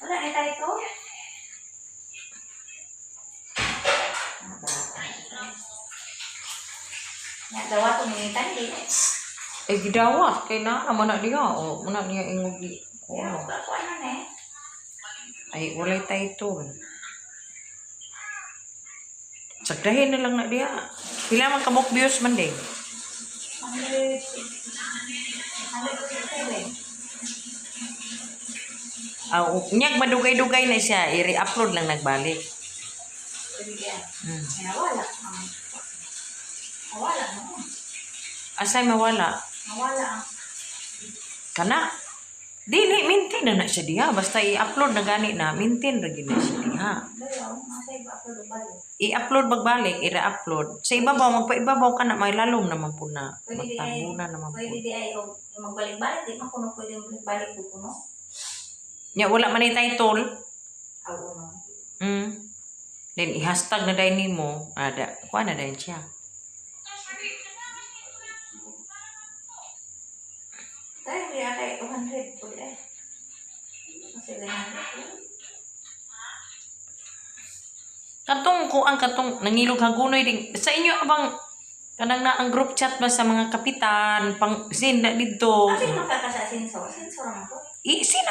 Wala na tayo ito. Nga daw ako mingitan din. Eh, gidawat. Kay na, naman na diya. O, muna niya ingog di. O, Kaya ano. Ay, walay title. Sagdahin na lang na diya. Pila man kabok views man din. 100. 157. Ah, nyag madugay-dugay na siya. I-re-upload lang nagbalik. Ay, nawala. Nawala na. Asay mawala. Nawala ang Kana. Dili, maintain na na siya diha. Basta i-upload na gani na, maintain ra gid na siya diha. I-upload magbalik, i-re-upload. Sa ibabaw, magpaibabaw ka na, may lalom naman po na. Magtabunan naman po. pwede di ay, magbalik-balik, di man kuno pwede magbalik ko kuno. Nya, wala man yung title. Aw, uno. Mm. Then, i-hashtag na dahil nimo. Ada, kuha na dahil siya. Tayo, di ata 200 po ay. Kasi ganyan. Katong ko ang katong nangilog hagunoy din. Sa inyo abang kanang na ang group chat ba sa mga kapitan, pang sin na dito. Kasi makakasa sensor, sensor mo ko. I, sina